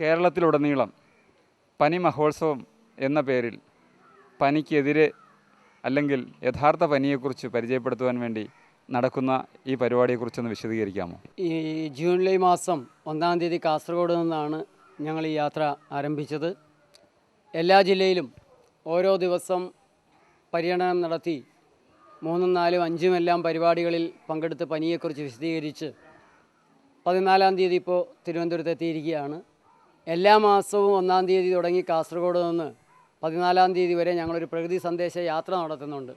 കേരളത്തിലുടനീളം പനി മഹോത്സവം എന്ന പേരിൽ പനിക്കെതിരെ അല്ലെങ്കിൽ യഥാർത്ഥ പനിയെക്കുറിച്ച് പരിചയപ്പെടുത്തുവാൻ വേണ്ടി നടക്കുന്ന ഈ പരിപാടിയെക്കുറിച്ചൊന്ന് വിശദീകരിക്കാമോ? ഈ ജൂലൈ മാസം ഒന്നാം തീയതി കാസർഗോഡ് നിന്നാണ് ഞങ്ങൾ ഈ യാത്ര ആരംഭിച്ചത്. എല്ലാ ജില്ലയിലും ഓരോ ദിവസം പര്യടനം നടത്തി മൂന്നും നാലും അഞ്ചും എല്ലാം പരിപാടികളിൽ പങ്കെടുത്ത് പനിയെക്കുറിച്ച് വിശദീകരിച്ച് പതിനാലാം തീയതി ഇപ്പോൾ തിരുവനന്തപുരത്ത് എത്തിയിരിക്കുകയാണ്. എല്ലാ മാസവും ഒന്നാം തീയതി തുടങ്ങി കാസർഗോഡ് നിന്ന് പതിനാലാം തീയതി വരെ ഞങ്ങളൊരു പ്രകൃതി സന്ദേശ യാത്ര നടത്തുന്നുണ്ട്.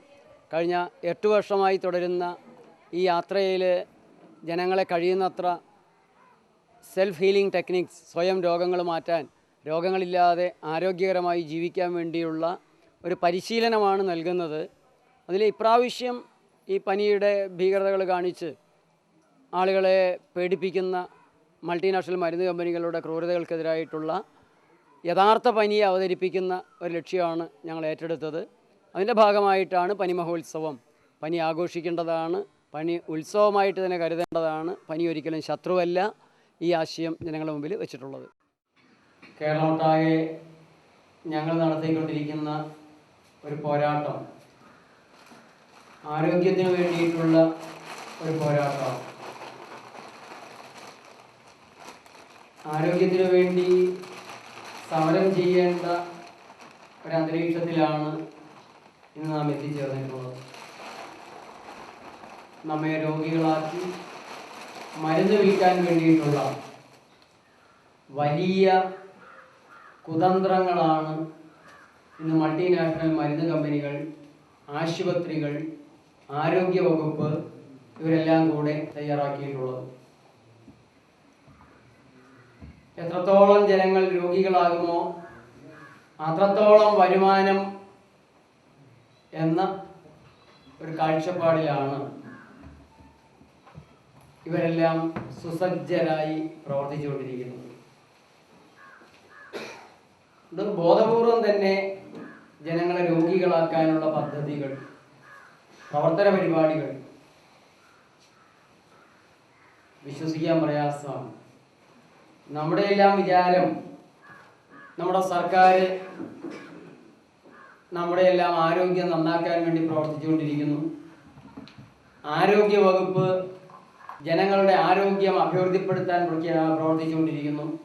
കഴിഞ്ഞ എട്ട് വർഷമായി തുടരുന്ന ഈ യാത്രയിൽ ജനങ്ങളെ കഴിയുന്നത്ര സെൽഫ് ഹീലിംഗ് ടെക്നിക്സ് സ്വയം രോഗങ്ങൾ മാറ്റാൻ രോഗങ്ങളില്ലാതെ ആരോഗ്യകരമായി ജീവിക്കാൻ വേണ്ടിയുള്ള ഒരു പരിശീലനമാണ് നൽകുന്നത്. അതിൽ ഇപ്രാവശ്യം ഈ പനിയുടെ ഭീകരതകൾ കാണിച്ച് ആളുകളെ പേടിപ്പിക്കുന്ന മൾട്ടിനാഷണൽ മരുന്ന് കമ്പനികളുടെ ക്രൂരതകൾക്കെതിരായിട്ടുള്ള യഥാർത്ഥ പനിയെ അവതരിപ്പിക്കുന്ന ഒരു ലക്ഷ്യമാണ് ഞങ്ങൾ ഏറ്റെടുത്തത്. അതിന്റെ ഭാഗമായിട്ടാണ് പനി മഹോത്സവം. പനി ആഘോഷിക്കേണ്ടതാണ് പനി ഉത്സവമായിട്ട് തന്നെ കരുതേണ്ടതാണ് പനി ഒരിക്കലും ശത്രുവല്ല ഈ ആശയം ജനങ്ങളുടെ മുമ്പിൽ വെച്ചിട്ടുള്ളത്. കേരളമൊട്ടാകെ ഞങ്ങൾ നടത്തിക്കൊണ്ടിരിക്കുന്ന ഒരു പോരാട്ടം ആരോഗ്യത്തിന് വേണ്ടിയിട്ടുള്ള ഒരു പോരാട്ടമാണ് ആരോഗ്യത്തിന് വേണ്ടി സമരം ചെയ്യേണ്ട ഒരു അന്തരീക്ഷത്തിലാണ് ഇന്ന് നാം എത്തിച്ചേർന്നിട്ടുള്ളത് നമ്മെ രോഗികളാക്കി മരുന്ന് വിൽക്കാൻ വേണ്ടിയിട്ടുള്ള വലിയ കുതന്ത്രങ്ങളാണ് ഇന്ന് മൾട്ടിനാഷണൽ മരുന്ന് കമ്പനികൾ ആശുപത്രികൾ ആരോഗ്യ വകുപ്പ് ഇവരെല്ലാം കൂടെ തയ്യാറാക്കിയിട്ടുള്ളത്. എത്രത്തോളം ജനങ്ങൾ രോഗികളാകുമോ അത്രത്തോളം വരുമാനം എന്ന ഒരു കാഴ്ചപ്പാടിലാണ് ഇവരെല്ലാം സുസജ്ജരായി പ്രവർത്തിച്ചുകൊണ്ടിരിക്കുന്നത്. ഇത് ബോധപൂർവം തന്നെ ജനങ്ങളെ രോഗികളാക്കാനുള്ള പദ്ധതികൾ പ്രവർത്തന പരിപാടികൾ വിശ്വസിക്കാൻ പ്രയാസമാണ്. നമ്മുടെ എല്ലാം വിചാരം നമ്മുടെ സർക്കാർ നമ്മുടെ എല്ലാം ആരോഗ്യം നന്നാക്കാൻ വേണ്ടി പ്രവർത്തിച്ചുകൊണ്ടിരിക്കുന്നു. ആരോഗ്യ വകുപ്പ് ജനങ്ങളുടെ ആരോഗ്യം അഭിവൃദ്ധിപ്പെടുത്താൻ പ്രവർത്തിച്ചുകൊണ്ടിരിക്കുന്നു.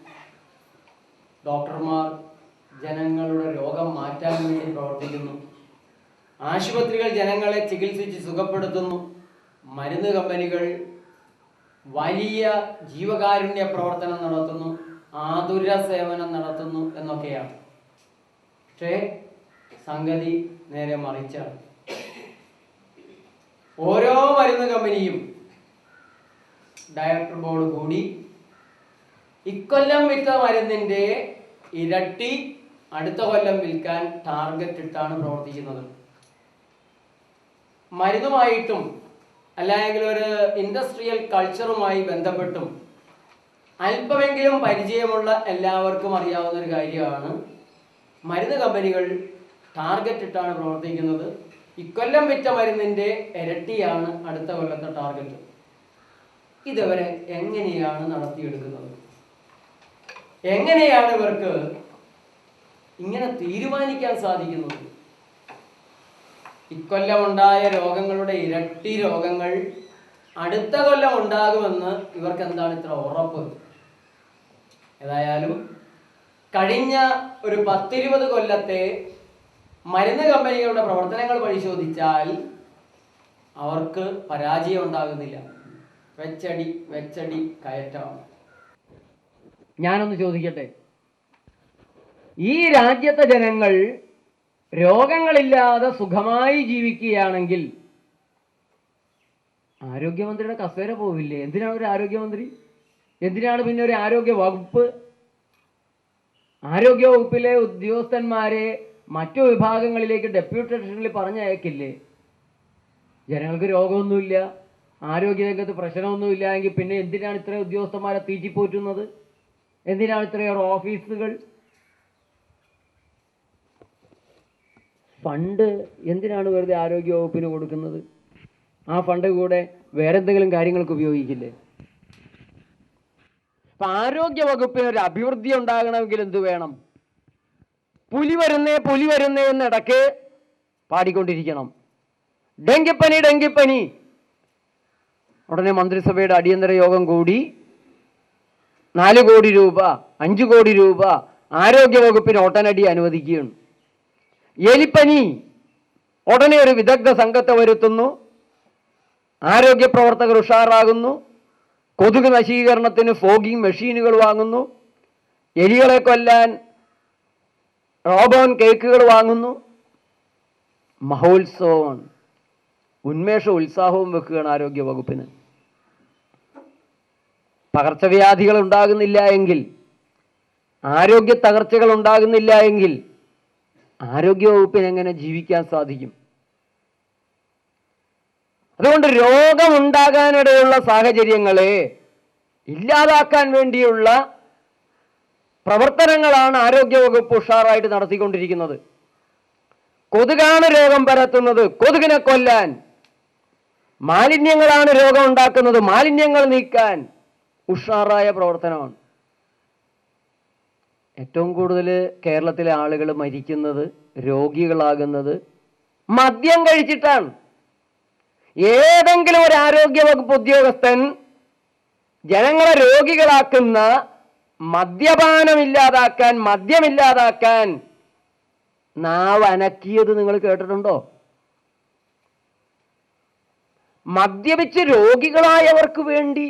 ഡോക്ടർമാർ ജനങ്ങളുടെ രോഗം മാറ്റാൻ വേണ്ടി പ്രവർത്തിക്കുന്നു. ആശുപത്രികൾ ജനങ്ങളെ ചികിത്സിച്ച് സുഖപ്പെടുത്തുന്നു. മരുന്ന് കമ്പനികൾ വലിയ ജീവകാരുണ്യ പ്രവർത്തനം നടത്തുന്നു ആതുര സേവനം നടത്തുന്നു എന്നൊക്കെയാണ്. പക്ഷേ സംഗതി നേരെ മറിച്ചാണ്. ഓരോ മരുന്ന് കമ്പനിയും ഡയറക്ടർ ബോർഡ് കൂടി ഇക്കൊല്ലം വിറ്റ മരുന്നിന്റെ ഇരട്ടി അടുത്ത കൊല്ലം വിൽക്കാൻ ടാർഗറ്റ് ഇട്ടാണ് പ്രവർത്തിക്കുന്നത്. മരുന്നുമായിട്ടും അല്ലെങ്കിൽ ഒരു ഇൻഡസ്ട്രിയൽ കൾച്ചറുമായി ബന്ധപ്പെട്ടും അല്പമെങ്കിലും പരിചയമുള്ള എല്ലാവർക്കും അറിയാവുന്ന ഒരു കാര്യമാണ്. മരുന്ന് കമ്പനികൾ ടാർഗറ്റ് ഇട്ടാണ് പ്രവർത്തിക്കുന്നത്. ഇക്കൊല്ലം വിറ്റ മരുന്നിന്റെ ഇരട്ടിയാണ് അടുത്ത കൊല്ലത്തെ ടാർഗറ്റ് ഇതുവരെ എങ്ങനെയാണ് നടത്തിയെടുക്കുന്നത്? എങ്ങനെയാണ് ഇവർക്ക് ഇങ്ങനെ തീരുമാനിക്കാൻ സാധിക്കുന്നത്? ഇക്കൊല്ലം ഉണ്ടായ രോഗങ്ങളുടെ ഇരട്ടി രോഗങ്ങൾ അടുത്ത കൊല്ലം ഉണ്ടാകുമെന്ന് ഇവർക്ക് എന്താണ് ഇത്ര ഉറപ്പ്? ഏതായാലും കഴിഞ്ഞ ഒരു പത്തിരുപത് കൊല്ലത്തെ മരുന്ന് കമ്പനികളുടെ പ്രവർത്തനങ്ങൾ പരിശോധിച്ചാൽ അവർക്ക് പരാജയം ഉണ്ടാകുന്നില്ല. വെച്ചടി വെച്ചടി കയറ്റമാണ് ഞാനൊന്ന് ചോദിക്കട്ടെ? ഈ രാജ്യത്തെ ജനങ്ങൾ രോഗങ്ങളില്ലാതെ സുഖമായി ജീവിക്കുകയാണെങ്കിൽ ആരോഗ്യമന്ത്രിയുടെ കസേര പോവില്ലേ? എന്തിനാണ് ഒരു ആരോഗ്യമന്ത്രി? എന്തിനാണ് പിന്നെ ഒരു ആരോഗ്യ വകുപ്പ്? ആരോഗ്യ വകുപ്പിലെ ഉദ്യോഗസ്ഥന്മാരെ മറ്റു വിഭാഗങ്ങളിലേക്ക് ഡെപ്യൂട്ടേഷനിൽ പറഞ്ഞയക്കില്ലേ? ജനങ്ങൾക്ക് രോഗമൊന്നുമില്ല ആരോഗ്യരംഗത്ത് പ്രശ്നമൊന്നുമില്ല എങ്കിൽ പിന്നെ എന്തിനാണ് ഇത്രയും ഉദ്യോഗസ്ഥന്മാരെ തീറ്റിപ്പോറ്റുന്നത്? എന്തിനാണ് ഇത്രയേറെ ഓഫീസുകൾ ഫണ്ട് എന്തിനാണ് വെറുതെ ആരോഗ്യ വകുപ്പിന് കൊടുക്കുന്നത്? ആ ഫണ്ട് കൂടെ വേറെ എന്തെങ്കിലും കാര്യങ്ങൾക്ക് ഉപയോഗിക്കില്ലേ? അപ്പൊ ആരോഗ്യ വകുപ്പിന് ഒരു അഭിവൃദ്ധി ഉണ്ടാകണമെങ്കിൽ എന്ത് വേണം? പുലി വരുന്നേ പുലി വരുന്നേ എന്നിടക്ക് പാടിക്കൊണ്ടിരിക്കണം. ഡെങ്കിപ്പനി ഡെങ്കിപ്പനി. ഉടനെ മന്ത്രിസഭയുടെ അടിയന്തര യോഗം കൂടി. നാല് കോടി രൂപ അഞ്ചു കോടി രൂപ ആരോഗ്യ വകുപ്പിന് ഒട്ടനടി അനുവദിക്കുകയാണ്. എലിപ്പനി ഉടനെ ഒരു വിദഗ്ധ സംഘത്തെ വരുത്തുന്നു. ആരോഗ്യ പ്രവർത്തകർ ഉഷാറാകുന്നു. കൊതുക് നശീകരണത്തിന് ഫോഗിങ് മെഷീനുകൾ വാങ്ങുന്നു. എലികളെ കൊല്ലാൻ റോബോൺ കേക്കുകൾ വാങ്ങുന്നു. മഹോത്സവമാണ് ഉന്മേഷ ഉത്സാഹവും വെക്കുകയാണ് ആരോഗ്യ വകുപ്പിന് പകർച്ചവ്യാധികൾ ഉണ്ടാകുന്നില്ല എങ്കിൽ ആരോഗ്യ തകർച്ചകൾ ഉണ്ടാകുന്നില്ല എങ്കിൽ ആരോഗ്യ വകുപ്പിന് എങ്ങനെ ജീവിക്കാൻ സാധിക്കും? അതുകൊണ്ട് രോഗമുണ്ടാകാനിടയുള്ള സാഹചര്യങ്ങളെ ഇല്ലാതാക്കാൻ വേണ്ടിയുള്ള പ്രവർത്തനങ്ങളാണ് ആരോഗ്യവകുപ്പ് ഉഷാറായിട്ട് നടത്തിക്കൊണ്ടിരിക്കുന്നത്. കൊതുകാണ് രോഗം പരത്തുന്നത്. കൊതുകിനെ കൊല്ലാൻ മാലിന്യങ്ങളാണ് രോഗം ഉണ്ടാക്കുന്നത്. മാലിന്യങ്ങൾ നീക്കാൻ ഉഷാറായ പ്രവർത്തനമാണ്. ഏറ്റവും കൂടുതൽ കേരളത്തിലെ ആളുകൾ മരിക്കുന്നത് രോഗികളാകുന്നത് മദ്യം കഴിച്ചിട്ടാണ്. ഏതെങ്കിലും ഒരു ആരോഗ്യ വകുപ്പ് ഉദ്യോഗസ്ഥൻ ജനങ്ങളെ രോഗികളാക്കുന്ന മദ്യപാനം ഇല്ലാതാക്കാൻ മദ്യമില്ലാതാക്കാൻ നാവ് അനക്കിയത് നിങ്ങൾ കേട്ടിട്ടുണ്ടോ? മദ്യപിച്ച് രോഗികളായവർക്ക് വേണ്ടി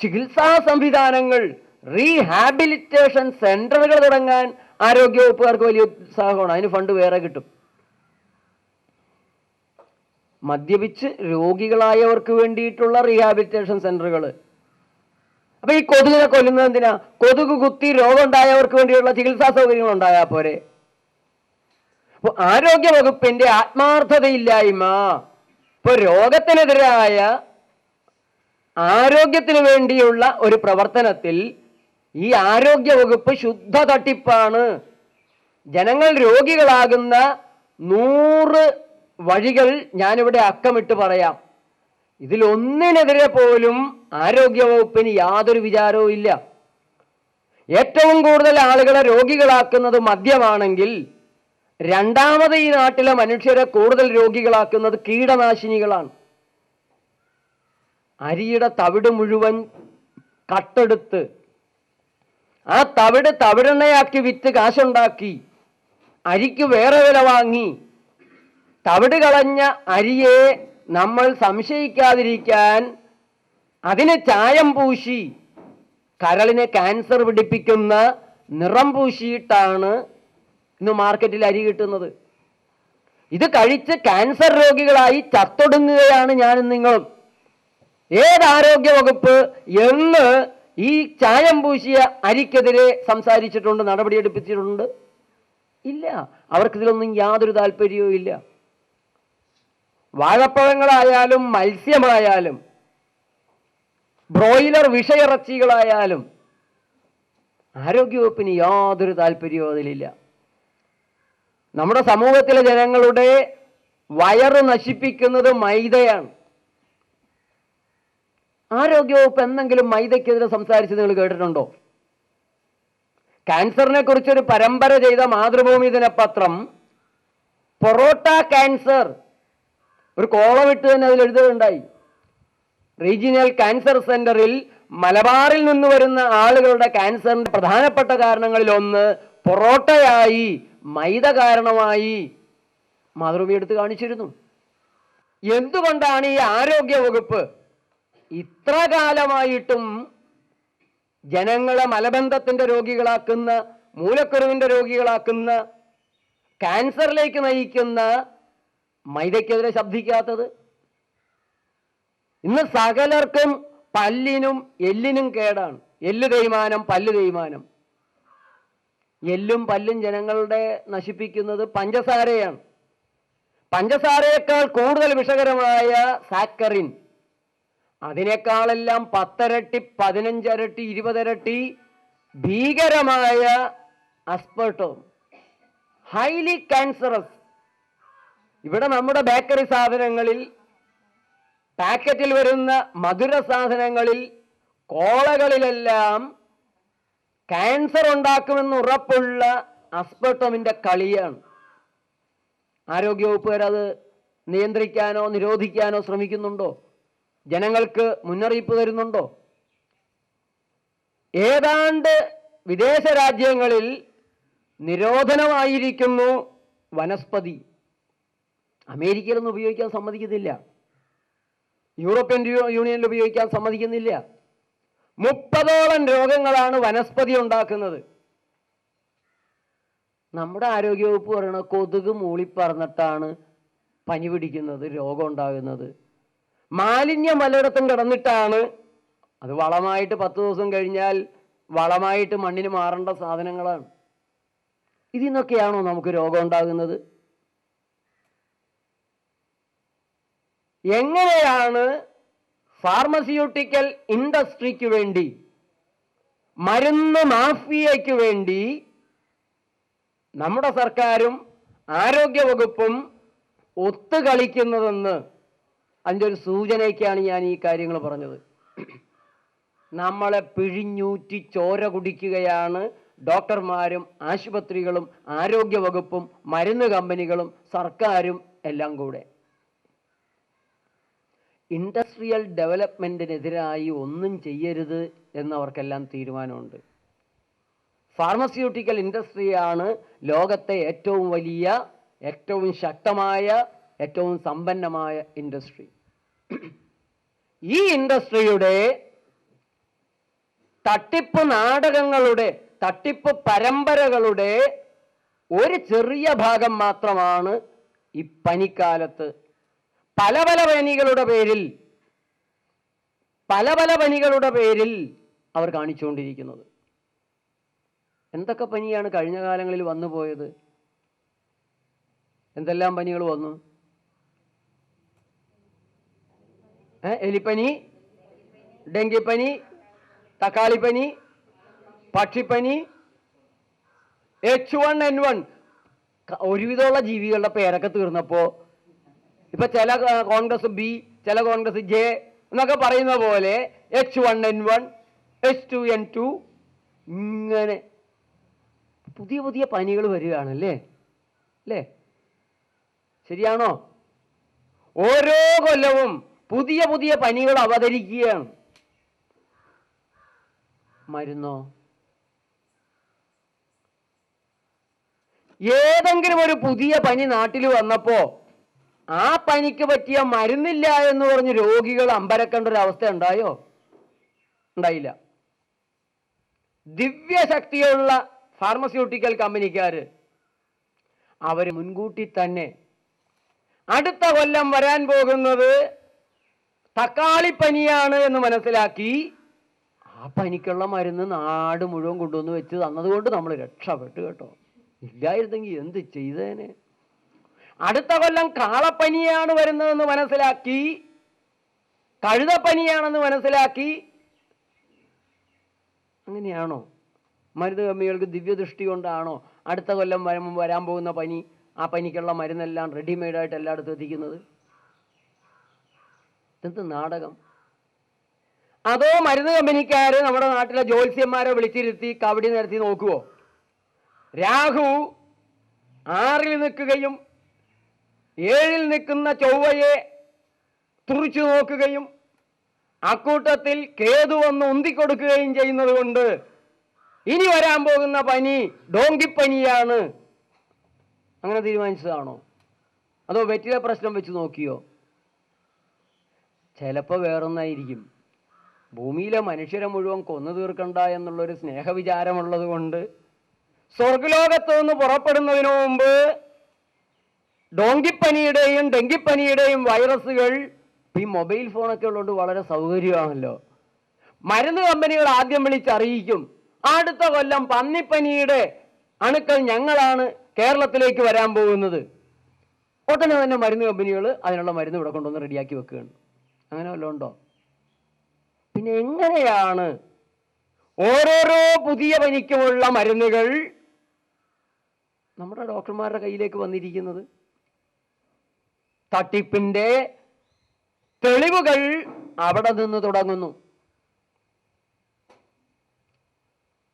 ചികിത്സാ സംവിധാനങ്ങൾ റീഹാബിലിറ്റേഷൻ സെന്ററുകൾ തുടങ്ങാൻ ആരോഗ്യവകുപ്പുകാർക്ക് വലിയ ഉത്സാഹമാണ്. അതിന് ഫണ്ട് വേറെ കിട്ടും. മദ്യപിച്ച് രോഗികളായവർക്ക് വേണ്ടിയിട്ടുള്ള റീഹാബിലിറ്റേഷൻ സെന്ററുകൾ അപ്പൊ ഈ കൊതുകിനെ കൊല്ലുന്നത് എന്തിനാ? കൊതുക് കുത്തി രോഗം ഉണ്ടായവർക്ക് വേണ്ടിയുള്ള ചികിത്സാ സൗകര്യങ്ങൾ ഉണ്ടായാൽ പോരെ. അപ്പൊ ആരോഗ്യ വകുപ്പിന്റെ ആത്മാർത്ഥതയില്ലായ്മ ഇപ്പൊ രോഗത്തിനെതിരായ ആരോഗ്യത്തിന് വേണ്ടിയുള്ള ഒരു പ്രവർത്തനത്തിൽ ഈ ആരോഗ്യ വകുപ്പ് ശുദ്ധ തട്ടിപ്പാണ്. ജനങ്ങൾ രോഗികളാകുന്ന നൂറ് വഴികൾ ഞാനിവിടെ അക്കമിട്ട് പറയാം. ഇതിലൊന്നിനെതിരെ പോലും ആരോഗ്യ വകുപ്പിന് യാതൊരു വിചാരവും ഇല്ല. ഏറ്റവും കൂടുതൽ ആളുകളെ രോഗികളാക്കുന്നത് മദ്യമാണെങ്കിൽ രണ്ടാമത് ഈ നാട്ടിലെ മനുഷ്യരെ കൂടുതൽ രോഗികളാക്കുന്നത് കീടനാശിനികളാണ്. അരിയുടെ തവിട് മുഴുവൻ കട്ടെടുത്ത് ആ തവിട് തവിടെണ്ണയാക്കി വിറ്റ് കാശുണ്ടാക്കി അരിക്ക് വേറെ വില വാങ്ങി. തവിട് കളഞ്ഞ അരിയെ നമ്മൾ സംശയിക്കാതിരിക്കാൻ അതിന് ചായം പൂശി. കരളിനെ ക്യാൻസർ പിടിപ്പിക്കുന്ന നിറം പൂശിയിട്ടാണ് ഇന്ന് മാർക്കറ്റിൽ അരി കിട്ടുന്നത്. ഇത് കഴിച്ച് ക്യാൻസർ രോഗികളായി ചത്തൊടുങ്ങുകയാണ് ഞാനും നിങ്ങളും. ഏത് ആരോഗ്യ വകുപ്പ് എന്ന് ഈ ചായം പൂശിയ അരിക്കെതിരെ സംസാരിച്ചിട്ടുണ്ട് നടപടിയെടുപ്പിച്ചിട്ടുണ്ട്. ഇല്ല അവർക്കിതിലൊന്നും യാതൊരു താല്പര്യവും ഇല്ല. വാഴപ്പഴങ്ങളായാലും മത്സ്യമായാലും ബ്രോയിലർ വിഷയിറച്ചികളായാലും ആരോഗ്യവകുപ്പിന് യാതൊരു താല്പര്യവും അതിലില്ല. നമ്മുടെ സമൂഹത്തിലെ ജനങ്ങളുടെ വയറ് നശിപ്പിക്കുന്നത് മൈദയാണ്. ആരോഗ്യവകുപ്പ് എന്തെങ്കിലും മൈദയ്ക്കെതിരെ സംസാരിച്ച് നിങ്ങൾ കേട്ടിട്ടുണ്ടോ? ക്യാൻസറിനെ കുറിച്ചൊരു പരമ്പര ചെയ്ത മാതൃഭൂമി ദിനപത്രം പൊറോട്ട ക്യാൻസർ ഒരു കോളമിട്ട് തന്നെ അതിൽ എഴുതുകയുണ്ടായി. റീജിയണൽ ക്യാൻസർ സെന്ററിൽ മലബാറിൽ നിന്ന് വരുന്ന ആളുകളുടെ ക്യാൻസറിന്റെ പ്രധാനപ്പെട്ട കാരണങ്ങളിൽ ഒന്ന് പൊറോട്ടയായി മൈദ കാരണമായി മാതൃഭൂമി എടുത്ത് കാണിച്ചിരുന്നു. എന്തുകൊണ്ടാണ് ഈ ആരോഗ്യ വകുപ്പ് ഇത്ര കാലമായിട്ടും ജനങ്ങളെ മലബന്ധത്തിന്റെ രോഗികളാക്കുന്ന മൂലക്കുറിവിന്റെ രോഗികളാക്കുന്ന ക്യാൻസറിലേക്ക് നയിക്കുന്ന മൈദയ്ക്കെതിരെ ശബ്ദിക്കാത്തത്? ഇന്ന് സകലർക്കും പല്ലിനും എല്ലിനും കേടാണ്. എല്ല് തേയ്മാനം പല്ല് തേയ്മാനം. എല്ലും പല്ലും ജനങ്ങളുടെ നശിപ്പിക്കുന്നത് പഞ്ചസാരയാണ്. പഞ്ചസാരയേക്കാൾ കൂടുതൽ വിഷകരമായ സാക്കറിൻ. അതിനേക്കാളെല്ലാം പത്തരട്ടി പതിനഞ്ചരട്ടി ഇരുപതരട്ടി ഭീകരമായ അസ്പെർട്ടോ. ഹൈലി ക്യാൻസറസ് ഇവിടെ നമ്മുടെ ബേക്കറി സാധനങ്ങളിൽ പാക്കറ്റിൽ വരുന്ന മധുര സാധനങ്ങളിൽ കോളകളിലെല്ലാം ക്യാൻസർ ഉണ്ടാക്കുമെന്ന് ഉറപ്പുള്ള അസ്പെർട്ടോമിന്റെ കളിയാണ്. ആരോഗ്യവകുപ്പുകാരത് നിയന്ത്രിക്കാനോ നിരോധിക്കാനോ ശ്രമിക്കുന്നുണ്ടോ? ജനങ്ങൾക്ക് മുന്നറിയിപ്പ് തരുന്നുണ്ടോ? ഏതാണ്ട് വിദേശ രാജ്യങ്ങളിൽ നിരോധനമായിരിക്കുന്നു വനസ്പതി. അമേരിക്കയിലൊന്നും ഉപയോഗിക്കാൻ സമ്മതിക്കുന്നില്ല. യൂറോപ്യൻ യൂണിയനിൽ ഉപയോഗിക്കാൻ സമ്മതിക്കുന്നില്ല. മുപ്പതോളം രോഗങ്ങളാണ് വനസ്പതി ഉണ്ടാക്കുന്നത്. നമ്മുടെ ആരോഗ്യവകുപ്പ് പറയണ കൊതുക് മൂളിപ്പറന്നിട്ടാണ് പനി പിടിക്കുന്നത് രോഗം ഉണ്ടാകുന്നത്. മാലിന്യം പലയിടത്തും കിടന്നിട്ടാണ് അത് വളമായിട്ട് പത്ത് ദിവസം കഴിഞ്ഞാൽ വളമായിട്ട് മണ്ണിന് മാറേണ്ട സാധനങ്ങളാണ്. ഇതിൽ നിന്നൊക്കെയാണോ നമുക്ക് രോഗം ഉണ്ടാകുന്നത്? എങ്ങനെയാണ് ഫാർമസ്യൂട്ടിക്കൽ ഇൻഡസ്ട്രിക്ക് വേണ്ടി മരുന്ന് മാഫിയയ്ക്ക് വേണ്ടി നമ്മുടെ സർക്കാരും ആരോഗ്യവകുപ്പും ഒത്തുകളിക്കുന്നതെന്ന് അതിന്റെ ഒരു സൂചനയ്ക്കാണ് ഞാൻ ഈ കാര്യങ്ങൾ പറഞ്ഞത്. നമ്മളെ പിഴിഞ്ഞൂറ്റി ചോര കുടിക്കുകയാണ് ഡോക്ടർമാരും ആശുപത്രികളും ആരോഗ്യവകുപ്പും മരുന്ന് കമ്പനികളും സർക്കാരും എല്ലാം കൂടെ. ഇൻഡസ്ട്രിയൽ ഡെവലപ്മെന്റിനെതിരായി ഒന്നും ചെയ്യരുത് എന്നവർക്കെല്ലാം തീരുമാനമുണ്ട്. ഫാർമസ്യൂട്ടിക്കൽ ഇൻഡസ്ട്രിയാണ് ലോകത്തെ ഏറ്റവും വലിയ ഏറ്റവും ശക്തമായ ഏറ്റവും സമ്പന്നമായ ഇൻഡസ്ട്രി. ഈ ഇൻഡസ്ട്രിയുടെ തട്ടിപ്പ് നാടകങ്ങളുടെ തട്ടിപ്പ് പരമ്പരകളുടെ ഒരു ചെറിയ ഭാഗം മാത്രമാണ് ഈ പനിക്കാലത്ത്. പല പല പനികളുടെ പേരിൽ പല പല പനികളുടെ പേരിൽ അവർ കാണിച്ചുകൊണ്ടിരിക്കുന്നത്. എന്തൊക്കെ പനിയാണ് കഴിഞ്ഞ കാലങ്ങളിൽ വന്നു പോയത് എന്തെല്ലാം പനികൾ വന്നു ഏ, എലിപ്പനി ഡെങ്കിപ്പനി തക്കാളിപ്പനി പക്ഷിപ്പനി എച്ച് വൺ എൻ വൺ ഒരുവിധമുള്ള ജീവികളുടെ പേരൊക്കെ തീർന്നപ്പോ ഇപ്പൊ ചില കോൺഗ്രസ് ബി ചില കോൺഗ്രസ് ജെ എന്നൊക്കെ പറയുന്ന പോലെ H one N one H two N two ഇങ്ങനെ പുതിയ പുതിയ പനികൾ വരികയാണല്ലേ? അല്ലേ? ശരിയാണോ? ഓരോ കൊല്ലവും പുതിയ പുതിയ പനികൾ അവതരിക്കുകയാണ്. മരുന്നോ? ഏതെങ്കിലും ഒരു പുതിയ പനി നാട്ടിൽ വന്നപ്പോ ആ പനിക്ക് പറ്റിയ മരുന്നില്ല എന്ന് പറഞ്ഞ് രോഗികൾ അമ്പരക്കേണ്ട ഒരു അവസ്ഥ ഉണ്ടായോ? ഉണ്ടായില്ല. ദിവ്യശക്തിയുള്ള ഫാർമസ്യൂട്ടിക്കൽ കമ്പനിക്കാർ അവർ മുൻകൂട്ടി തന്നെ അടുത്ത കൊല്ലം വരാൻ പോകുന്നത് തക്കാളിപ്പനിയാണ് എന്ന് മനസ്സിലാക്കി ആ പനിക്കുള്ള മരുന്ന് നാട് മുഴുവൻ കൊണ്ടുവന്ന് വെച്ച് തന്നതുകൊണ്ട് നമ്മൾ രക്ഷപ്പെട്ടു കേട്ടോ. ഇല്ലായിരുന്നെങ്കിൽ എന്ത് ചെയ്തേനെ? അടുത്ത കൊല്ലം കാളപ്പനിയാണ് വരുന്നതെന്ന് മനസ്സിലാക്കി കഴുതപ്പനിയാണെന്ന് മനസ്സിലാക്കി. അങ്ങനെയാണോ? മരുന്ന് കമ്മികൾക്ക് ദിവ്യദൃഷ്ടി കൊണ്ടാണോ അടുത്ത കൊല്ലം വരുമ്പോൾ വരാൻ പോകുന്ന പനി? ആ പനിക്കുള്ള മരുന്നെല്ലാം റെഡിമെയ്ഡായിട്ട് എല്ലായിടത്തും എത്തിക്കുന്നത്? എന്ത് നാടകം. അതോ മരുന്ന് കമ്പനിക്കാർ നമ്മുടെ നാട്ടിലെ ജ്യോത്സ്യന്മാരെ വിളിച്ചിരുത്തി കബഡി നടത്തി നോക്കുവോ? രാഹു ആറിൽ നിൽക്കുകയും ഏഴിൽ നിൽക്കുന്ന ചൊവ്വയെ തുറിച്ചു നോക്കുകയും അക്കൂട്ടത്തിൽ കേതു വന്ന് ഉന്തിക്കൊടുക്കുകയും ചെയ്യുന്നത് കൊണ്ട് ഇനി വരാൻ പോകുന്ന പനി ഡോങ്കിപ്പനിയാണ്. അങ്ങനെ തീരുമാനിച്ചതാണോ? അതോ വെറ്റിലെ പ്രശ്നം വെച്ച് നോക്കിയോ? ചിലപ്പോൾ വേറൊന്നായിരിക്കും. ഭൂമിയിലെ മനുഷ്യരെ മുഴുവൻ കൊന്നു തീർക്കണ്ട എന്നുള്ളൊരു സ്നേഹവിചാരമുള്ളത് കൊണ്ട് സ്വർഗലോകത്ത് നിന്ന് പുറപ്പെടുന്നതിനു മുമ്പ് ഡോങ്കിപ്പനിയുടെയും ഡെങ്കിപ്പനിയുടെയും വൈറസുകൾ ഈ മൊബൈൽ ഫോണൊക്കെ ഉള്ളതുകൊണ്ട് വളരെ സൗകര്യമാണല്ലോ. മരുന്ന് കമ്പനികൾ ആദ്യം വിളിച്ചറിയിക്കും അടുത്ത കൊല്ലം പന്നിപ്പനിയുടെ അണുക്കൾ ഞങ്ങളാണ് കേരളത്തിലേക്ക് വരാൻ പോകുന്നത്. ഉടനെ തന്നെ മരുന്ന് കമ്പനികൾ അതിനുള്ള മരുന്ന് ഇവിടെ കൊണ്ടുവന്ന് റെഡിയാക്കി വെക്കുകയാണ്. അങ്ങനെ വല്ലതും ഉണ്ടോ? പിന്നെ എങ്ങനെയാണ് ഓരോരോ പുതിയ പനിക്കുമുള്ള മരുന്നുകൾ നമ്മുടെ ഡോക്ടർമാരുടെ കയ്യിലേക്ക് വന്നിരിക്കുന്നത്? തട്ടിപ്പിന്റെ തെളിവുകൾ അവിടെ നിന്ന് തുടങ്ങുന്നു.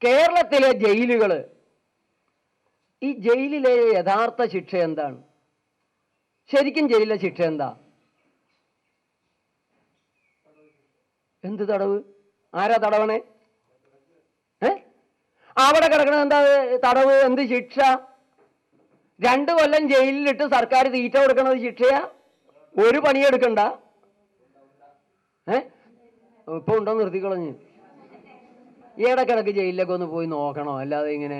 കേരളത്തിലെ ജയിലുകൾ ഈ ജയിലിലെ യഥാർത്ഥ ശിക്ഷ എന്താണ്? ശരിക്കും ജയിലിലെ ശിക്ഷ എന്താ? എന്ത് തടവ്? ആരാ തടവണേ? ഏ? അവിടെ കിടക്കണത് എന്താ തടവ്? എന്ത് ശിക്ഷ? രണ്ട് കൊല്ലം ജയിലിലിട്ട് സർക്കാർ തീറ്റ കൊടുക്കണത് ശിക്ഷയാ? ഒരു പണിയെടുക്കണ്ട ഏ? ഇപ്പൊ ഉണ്ടോ നിർത്തിക്കളഞ്ഞ് ഇടക്കിടക്ക് ജയിലിലൊക്കെ ഒന്ന് പോയി നോക്കണോ. അല്ലാതെ ഇങ്ങനെ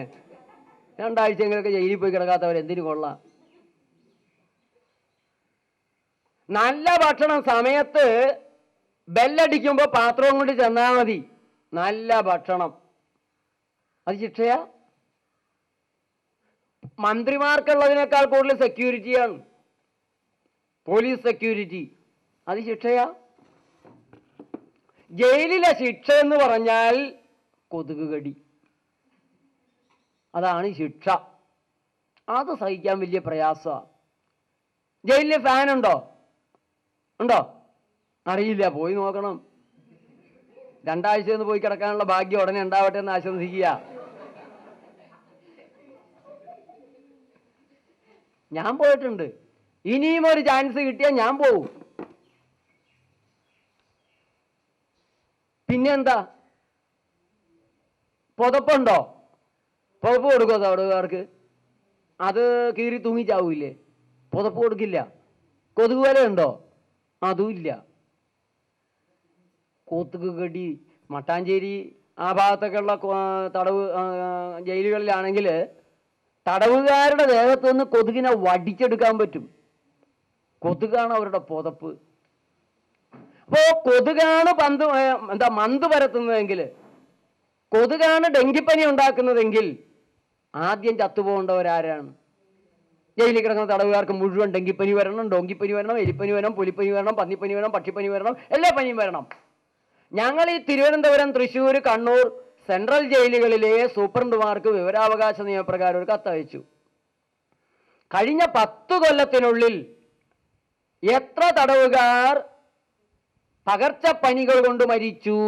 രണ്ടാഴ്ചയെങ്കിലൊക്കെ ജയിലിൽ പോയി കിടക്കാത്തവർ എന്തിനു കൊള്ളാം? നല്ല ഭക്ഷണം സമയത്ത് ബെല്ലടിക്കുമ്പോൾ പാത്രവും കൊണ്ട് ചെന്നാൽ മതി. നല്ല ഭക്ഷണം. അത് ശിക്ഷയാ? മന്ത്രിമാർക്കുള്ളതിനേക്കാൾ കൂടുതൽ സെക്യൂരിറ്റിയാണ് പോലീസ് സെക്യൂരിറ്റി അത് ശിക്ഷയാ? ജയിലിലെ ശിക്ഷ എന്ന് പറഞ്ഞാൽ കൊതുക് കടി. അതാണ് ശിക്ഷ. അത് സഹിക്കാൻ വലിയ പ്രയാസമാണ് ജയിലിൽ ഫാൻ ഉണ്ടോ ഉണ്ടോ? അറിയില്ല പോയി നോക്കണം. രണ്ടാഴ്ച ഒന്ന് പോയി കിടക്കാനുള്ള ഭാഗ്യം ഉടനെ ഉണ്ടാവട്ടെ എന്ന് ആശംസിക്കുക. ഞാൻ പോയിട്ടുണ്ട്. ഇനിയും ഒരു ചാൻസ് കിട്ടിയാൽ ഞാൻ പോവും. പിന്നെന്താ? പുതപ്പുണ്ടോ? പുതപ്പ് കൊടുക്കോ തടവുകാർക്ക് അത് കീറി തൂങ്ങി ചാവൂലേ പുതപ്പ് കൊടുക്കില്ല. കൊതുക് വല ഉണ്ടോ അതുമില്ല കടി മട്ടാഞ്ചേരി ആ ഭാഗത്തൊക്കെയുള്ള തടവ് ജയിലുകളിലാണെങ്കിൽ തടവുകാരുടെ ദേഹത്തു നിന്ന് കൊതുകിനെ വടിച്ചെടുക്കാൻ പറ്റും. കൊതുകാണ് അവരുടെ പുതപ്പ്. അപ്പോ കൊതുകാണ് പന്ത് എന്താ മന്ത് പരത്തുന്നതെങ്കിൽ കൊതുകാണ് ഡെങ്കിപ്പനി ഉണ്ടാക്കുന്നതെങ്കിൽ ആദ്യം ചത്തുപോകേണ്ടവരാരാണ്? ജയിലിൽ കിടക്കുന്ന തടവുകാർക്ക് മുഴുവൻ ഡെങ്കിപ്പനി വരണം ഡോങ്കിപ്പനി വരണം എലിപ്പനി വരണം പുലിപ്പനി വരണം പന്നിപ്പനി വരണം പക്ഷിപ്പനി വരണം എല്ലാ പനിയും വരണം. ഞങ്ങൾ ഈ തിരുവനന്തപുരം തൃശ്ശൂർ കണ്ണൂർ സെൻട്രൽ ജയിലുകളിലെ സൂപ്രണ്ടുമാർക്ക് വിവരാവകാശ നിയമപ്രകാരം ഒരു കത്തയച്ചു കഴിഞ്ഞ പത്തു കൊല്ലത്തിനുള്ളിൽ എത്ര തടവുകാർ പകർച്ചപ്പനികൾ കൊണ്ട് മരിച്ചു?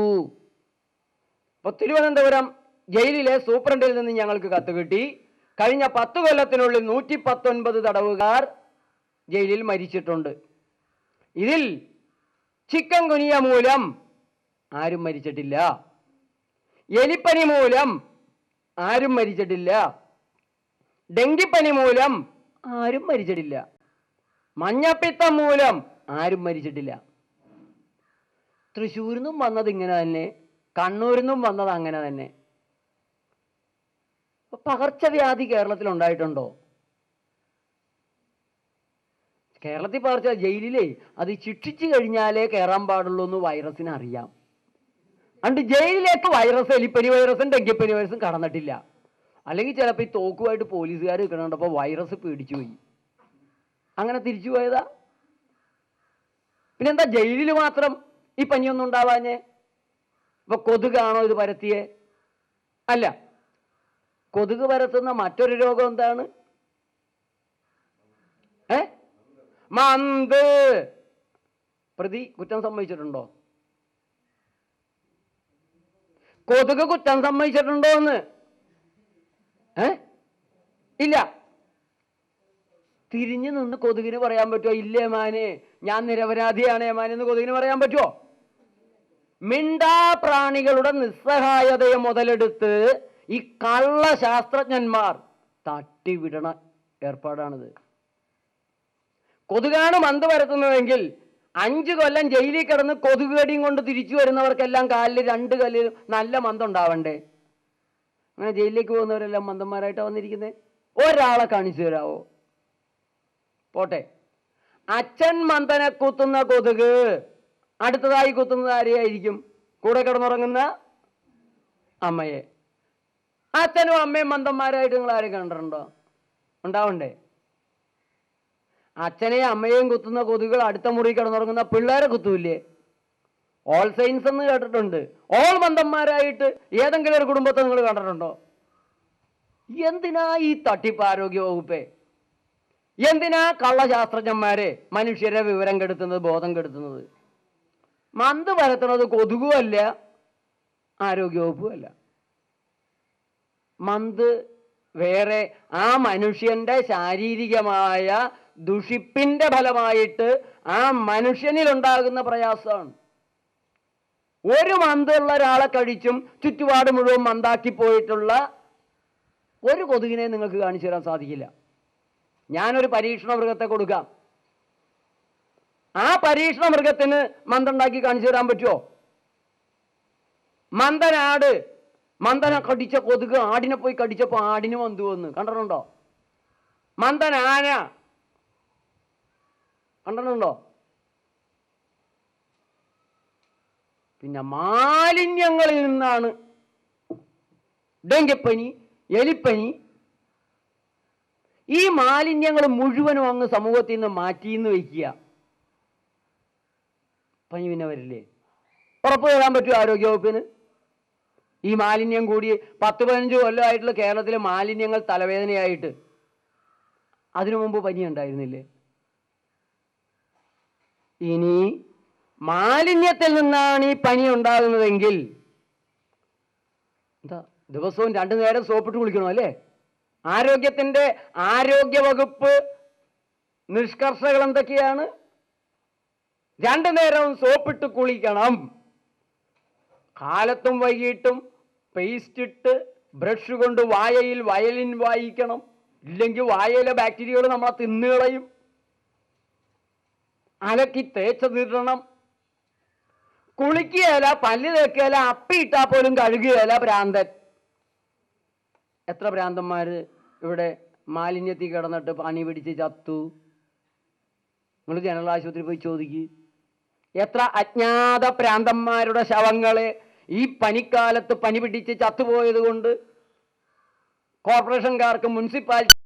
ഇപ്പൊ തിരുവനന്തപുരം ജയിലിലെ സൂപ്രണ്ടിൽ നിന്ന് ഞങ്ങൾക്ക് കത്ത് കിട്ടി. കഴിഞ്ഞ പത്ത് കൊല്ലത്തിനുള്ളിൽ നൂറ്റി പത്തൊൻപത് തടവുകാർ ജയിലിൽ മരിച്ചിട്ടുണ്ട്. ഇതിൽ ചിക്കൻ കുനിയ മൂലം ആരും മരിച്ചിട്ടില്ല. എലിപ്പനി മൂലം ആരും മരിച്ചിട്ടില്ല. ഡെങ്കിപ്പനി മൂലം ആരും മരിച്ചിട്ടില്ല. മഞ്ഞപ്പിത്തം മൂലം ആരും മരിച്ചിട്ടില്ല. തൃശ്ശൂരിൽ നിന്നും വന്നത് ഇങ്ങനെ തന്നെ കണ്ണൂരിൽ നിന്നും വന്നത് അങ്ങനെ തന്നെ. പകർച്ചവ്യാധി കേരളത്തിൽ ഉണ്ടായിട്ടുണ്ടോ? കേരളത്തിൽ പകർച്ച ജയിലിലേ അത് ശിക്ഷിച്ചു കഴിഞ്ഞാലേ കയറാൻ പാടുള്ളൂ എന്ന് വൈറസിന് അറിയാം. അതുകൊണ്ട് ജയിലിലേക്ക് വൈറസ് എലിപ്പനി വൈറസും ഡെങ്കിപ്പനി വൈറസും കടന്നിട്ടില്ല. അല്ലെങ്കിൽ ചിലപ്പോൾ ഈ തോക്കുമായിട്ട് പോലീസുകാർ നിൽക്കണുണ്ടപ്പോൾ വൈറസ് പേടിച്ചു പോയി. അങ്ങനെ തിരിച്ചു പോയതാ. പിന്നെന്താ ജയിലിൽ മാത്രം ഈ പനിയൊന്നും ഉണ്ടാവാഞ്ഞേ? ഇപ്പൊ കൊതുകാണോ ഇത് പരത്തിയേ? അല്ല. കൊതുക് പരത്തുന്ന മറ്റൊരു രോഗം എന്താണ്? ഏ? മന്ത്. പ്രതി കുറ്റം സമ്മതിച്ചിട്ടുണ്ടോ? കൊതുക് കുറ്റം സമ്മതിച്ചിട്ടുണ്ടോ എന്ന് ഏ? ഇല്ല. തിരിഞ്ഞു നിന്ന് കൊതുകിന് പറയാൻ പറ്റുമോ ഇല്ലേ മാനെ ഞാൻ നിരപരാധിയാണ് ഏമാനെ എന്ന് കൊതുകിന് പറയാൻ പറ്റുമോ മിണ്ടാ പ്രാണികളുടെ നിസ്സഹായതയെ മുതലെടുത്ത് ഈ കള്ള ശാസ്ത്രജ്ഞന്മാർ തട്ടിവിടണ ഏർപ്പാടാണിത്. കൊതുകാണ് മന്ത് പരത്തുന്നതെങ്കിൽ അഞ്ച് കൊല്ലം ജയിലിൽ കിടന്ന് കൊതുക് കടിയും കൊണ്ട് തിരിച്ചു വരുന്നവർക്കെല്ലാം കാലിൽ രണ്ട് കല്ല് നല്ല മന്തുണ്ടാവണ്ടേ അങ്ങനെ ജയിലിലേക്ക് പോകുന്നവരെല്ലാം മന്ദന്മാരായിട്ടാണ് വന്നിരിക്കുന്നത് ഒരാളെ കാണിച്ചു തരാവോ? പോട്ടെ. അച്ഛൻ മന്ദനെ കുത്തുന്ന കൊതുക് അടുത്തതായി കുത്തുന്നത് ആരെയായിരിക്കും? കൂടെ കിടന്നുറങ്ങുന്ന അമ്മയെ. അച്ഛനും അമ്മയും മന്ദന്മാരായിട്ട് നിങ്ങൾ ആരും കണ്ടിട്ടുണ്ടോ? ഉണ്ടാവണ്ടേ? അച്ഛനെയും അമ്മയെയും കുത്തുന്ന കൊതുകുകൾ അടുത്ത മുറി കിടന്നുറങ്ങുന്ന പിള്ളേരെ കുത്തൂല്ലേ? ഓൾ സൈൻസ് എന്ന് കേട്ടിട്ടുണ്ട്. ഓൾ മന്ദന്മാരായിട്ട് ഏതെങ്കിലും ഒരു കുടുംബത്തെ നിങ്ങൾ കണ്ടിട്ടുണ്ടോ? എന്തിനാ ഈ തട്ടിപ്പ് ആരോഗ്യ വകുപ്പേ? എന്തിനാ കള്ളശാസ്ത്രജ്ഞന്മാരെ മനുഷ്യരെ വിവരം കെടുത്തുന്നത് ബോധം കെടുത്തുന്നത്? മന്ത് പരത്തുന്നത് കൊതുകുമല്ല ആരോഗ്യ വകുപ്പുമല്ല മന്ത് വേറെ ആ മനുഷ്യന്റെ ശാരീരികമായ ദുഷിപ്പിന്റെ ഫലമായിട്ട് ആ മനുഷ്യനിൽ ഉണ്ടാകുന്ന പ്രയാസമാണ്. ഒരു മന്തുള്ള ഒരാളെ കഴിച്ചും ചുറ്റുപാട് മുഴുവൻ മന്താക്കി പോയിട്ടുള്ള ഒരു കൊതുകിനെ നിങ്ങൾക്ക് കാണിച്ചു തരാൻ സാധിക്കില്ല. ഞാനൊരു പരീക്ഷണ മൃഗത്തെ കൊടുക്കാം. ആ പരീക്ഷണ മൃഗത്തിന് മന്തുണ്ടാക്കി കാണിച്ചു തരാൻ പറ്റുമോ മന്ദനാട്. മന്ദന കടിച്ച കൊതുക് ആടിനെ പോയി കടിച്ചപ്പോൾ ആടിന് മന്ത് വന്ന്. കണ്ടിട്ടുണ്ടോ? മന്ദനാന. കണ്ടിട്ടുണ്ടോ? പിന്നെ മാലിന്യങ്ങളിൽ നിന്നാണ് ഡെങ്കിപ്പനി എലിപ്പനി. ഈ മാലിന്യങ്ങൾ മുഴുവനും അങ്ങ് സമൂഹത്തിൽ നിന്ന് മാറ്റിന്ന് വയ്ക്കുക. പനി പിന്നെ വരില്ലേ? ഉറപ്പ് തരാൻ പറ്റുമോ ആരോഗ്യവകുപ്പിന്? ഈ മാലിന്യം കൂടി പത്ത് പതിനഞ്ച് കൊല്ലമായിട്ടുള്ള കേരളത്തിലെ മാലിന്യങ്ങൾ തലവേദനയായിട്ട്. അതിനു മുമ്പ് പനി ഉണ്ടായിരുന്നില്ലേ? ഇനി മാലിന്യത്തിൽ നിന്നാണ് ഈ പനി ഉണ്ടാകുന്നതെങ്കിൽ എന്താ ദിവസവും രണ്ടു നേരം സോപ്പിട്ട് കുളിക്കണോ അല്ലേ? ആരോഗ്യത്തിന്റെ ആരോഗ്യ വകുപ്പ് നിഷ്കർഷകൾ എന്തൊക്കെയാണ്? രണ്ടു നേരവും സോപ്പിട്ട് കുളിക്കണം. കാലത്തും വൈകിട്ടും പേസ്റ്റ് ഇട്ട് ബ്രഷ് കൊണ്ട് വായയിൽ വയലിൻ വായിക്കണം. ഇല്ലെങ്കിൽ വായയിലെ ബാക്ടീരിയകൾ നമ്മളെ തിന്നുകളയും. അലക്കി തേച്ച് തീരണം കുളിക്കുകയല്ല പല്ല് തേക്കുകയല്ല അപ്പിയിട്ടാ പോലും കഴുകുകയല്ല ഭ്രാന്തൻ. എത്ര ഭ്രാന്തന്മാർ ഇവിടെ മാലിന്യത്തിൽ കിടന്നിട്ട് പണി പിടിച്ച് ചത്തു? നിങ്ങൾ ജനറൽ ആശുപത്രി പോയി ചോദിക്കുക എത്ര അജ്ഞാത ഭ്രാന്തന്മാരുടെ ശവങ്ങളെ ഈ പനിക്കാലത്ത് പനി പിടിച്ച് ചത്തുപോയത് കൊണ്ട് കോർപ്പറേഷൻകാർക്കും മുനിസിപ്പാലിറ്റി